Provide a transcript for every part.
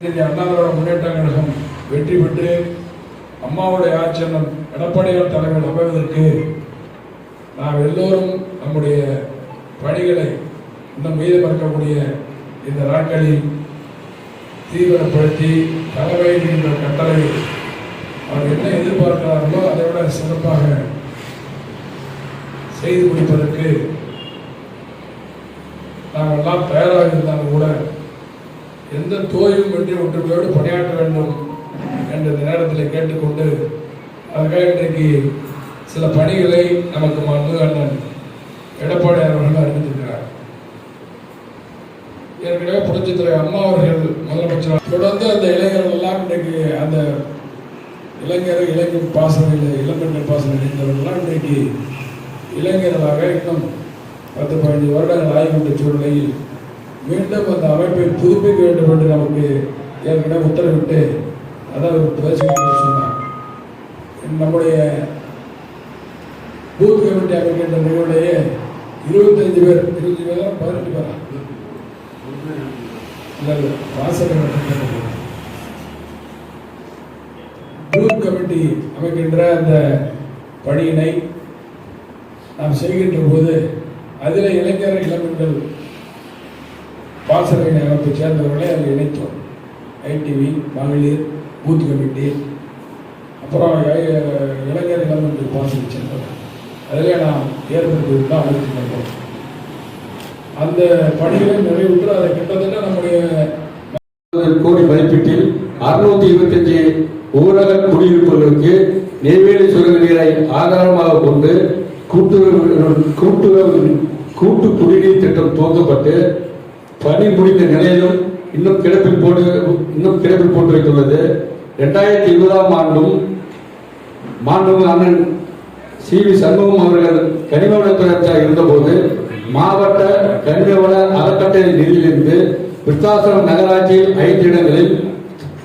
இன்றைய அண்ணாதிராவிட முன்னேற்ற கழகம் வெற்றி பெற்று அம்மாவுடைய ஆட்சி எடப்பாடியார் தலைமையில் அமைவதற்கு நாம் எல்லோரும் நம்முடைய பணிகளை இன்னும் மீதம் இருக்கக்கூடிய இந்த நாட்களில் தீவிரப்படுத்தி தலைமை என்ற கட்டளை அவர் என்ன எதிர்பார்க்கிறார்களோ அதை விட சிறப்பாக செய்து முடிப்பதற்கு நாங்கள் எல்லாம் தயாராக இருந்தாலும் கூட எந்த தோயும் இன்றி ஒற்றுமையோடு பணியாற்ற வேண்டும் என்ற இந்த நேரத்தில் கேட்டுக்கொண்டு அதுக்காக இன்றைக்கு சில பணிகளை நமக்கு மனு அண்ணன் எடப்பாடியார் அவர்கள் அறிவித்திருக்கிறார். ஏற்கனவே புரட்சித்துறை அம்மா அவர்கள் முதலமைச்சர் தொடர்ந்து அந்த இளைஞர்கள் எல்லாம் இன்றைக்கு அந்த இளைஞர் இளைஞர் பாசனையில் இளம்பெண்கள் பாசனம் இணைந்தவர்கள்லாம் இன்றைக்கு இளைஞர்களாக இன்னும் பத்து பதினஞ்சு வருடங்கள் ஆகிவிட்ட சூழ்நிலையில் மீண்டும் அந்த அமைப்பை புதுப்பிக்க வேண்டும் என்று நமக்கு ஏற்கனவே உத்தரவிட்டு அதான் ஒரு சொன்னார். நம்முடைய பூத் கமிட்டி அமைக்கின்ற நிகழ்வுலேயே இருபத்தஞ்சு பேர் இருபத்தஞ்சு பேர் தான் பதினெட்டு பேரா? இல்லை இல்லை வாசனை பூத் கமிட்டி அமைக்கின்ற அந்த பணியினை நாம் செய்கின்ற போது அதில் இளைஞர் இளம்பெண்கள் பாசறை நகரத்தை சேர்ந்தவர்களை அதில் இணைத்தோம். ஐடிவி மகளிர் பூத் கமிட்டி அப்புறம் ஐ- இளைஞர் இளம்பெண்கள் பாசறை சேர்ந்தவர். அதிலே நாம் ஏற்படுத்தியிருந்தால் தான் அமைத்து கொண்டோம் அந்த பணிகளை நிறைவுற்று அதை கிட்டத்தட்ட நம்முடைய கோடி மதிப்பீட்டில் அறுநூத்தி இருபத்தஞ்சு ஊரக குடியிருப்புகளுக்கு நெய்வேலி சுரங்க நீரை ஆதாரமாக கொண்டு கூட்டுறவு கூட்டுறவு கூட்டு குடிநீர் திட்டம் துவக்கப்பட்டு பணி முடிந்த நிலையிலும் இன்னும் கிடப்பில் போட்டு இன்னும் கிடப்பில் போட்டு வைத்துள்ளது இரண்டாயிரத்தி இருபதாம் ஆண்டும் மாண்புமிகு அண்ணன் சி வி சண்முகம் அவர்கள் கனிமவளத்துறை இருந்தபோது மாவட்ட கனிமவள அறக்கட்டளை நிதியிலிருந்து விருத்தாசலம் நகராட்சியில் ஐந்து இடங்களில்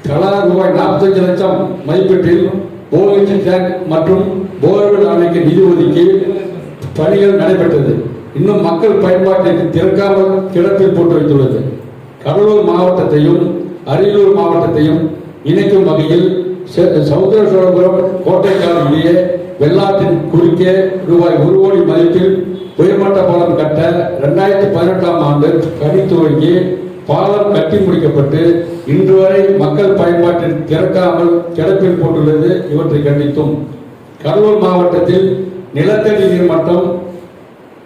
தலா ரூபாய் நாற்பத்தஞ்சு லட்சம் மதிப்பீட்டில் போர்வெல் டேங்க் மற்றும் போர்வெல் அமைக்க நிதி ஒதுக்கி பணிகள் நடைபெற்றது. இன்னும் மக்கள் பயன்பாட்டிற்கு திறக்காமல் கிடப்பில் போட்டு வைத்துள்ளது. கடலூர் மாவட்டத்தையும் அரியலூர் மாவட்டத்தையும் இணைக்கும் வகையில் செ- சமுத்திரசோழபுரம் கோட்டைக்கால் இடையே வெள்ளாற்றின் குறுக்கே ரூபாய் ஒரு கோடி மதிப்பில் உயர்மட்ட பாலம் கட்ட இரண்டாயிரத்தி பதினெட்டாம் ஆண்டு பணி துவங்கி பாலம் கட்டி முடிக்கப்பட்டு இன்று வரை மக்கள் பயன்பாட்டில் திறக்காமல் கிடப்பில் போட்டுள்ளது இவற்றை கண்டித்தும். கடலூர் மாவட்டத்தில் நிலத்தடி நீர் மட்டம்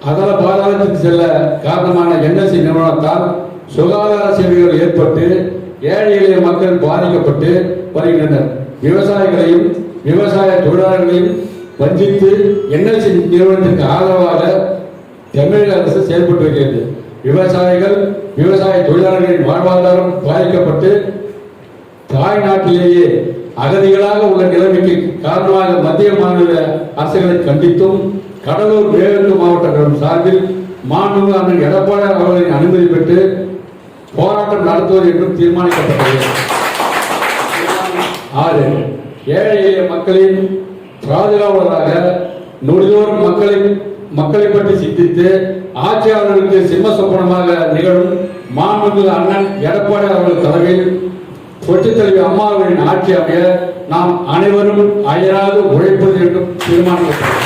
அகல பாதாளத்துக்கு செல்ல காரணமான என்எஸ்சி நிறுவனத்தால் சுகாதார சேவைகள் ஏற்பட்டு ஏழை எளிய மக்கள் பாதிக்கப்பட்டு வருகின்றனர். விவசாயிகளையும் விவசாய தொழிலாளர்களையும் வஞ்சித்து என்எல்சி நிறுவனத்திற்கு ஆதரவாக தமிழக அரசு செயல்பட்டு வருகிறது. விவசாயிகள் விவசாய தொழிலாளர்களின் வாழ்வாதாரம் பாதிக்கப்பட்டு தாய் நாட்டிலேயே அகதிகளாக உள்ள நிலைமைக்கு காரணமாக மத்திய மாநில அரசுகளை கண்டித்தும் கடலூர் மேற்கு மாவட்ட சார்பில் மாண்புமிகு அண்ணன் எடப்பாடி அவர்களின் அனுமதி பெற்று போராட்டம் நடத்துவது என்றும் தீர்மானிக்கப்பட்டது. ஆறு ஏழை எளிய மக்களின் பாதுகாவலராக நொடிதோறும் மக்களை மக்களை பற்றி சிந்தித்து ஆட்சியாளர்களுக்கு சிம்ம சொப்பனமாக நிகழும் மாண்புமிகு அண்ணன் எடப்பாடி அவர்கள் தலைமையில் புரட்சித் தலைவி அம்மா அவர்களின் ஆட்சி அமைய நாம் அனைவரும் அயராது உழைப்பது என்றும் தீர்மானிக்கப்பட்டது.